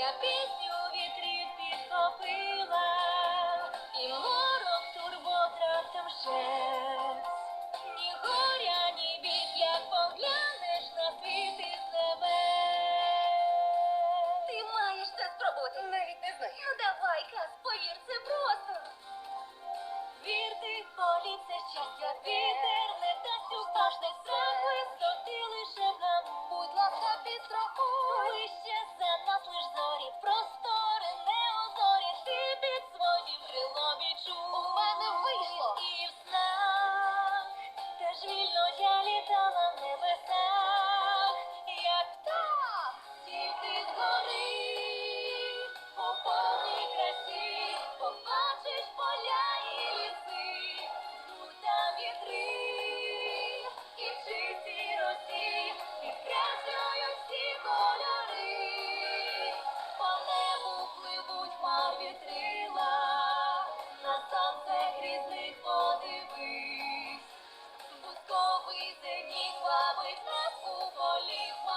пісню вітрів підхопила, і морок турбот раптом щез. Ні горя, ні бід, як поглянеш на світ із небес. Ти маєш це спробувати. Навіть не знаю. Ну давай, Кас, повір, це просто. Вірти в полі це щастя, ти лиш поля і ліси, дута вітри, і в чистій росі, всі кольори, по небу пливуть мар вітрила, на сонце грізних подивись, Бузковий зеніть бабить нас у полі.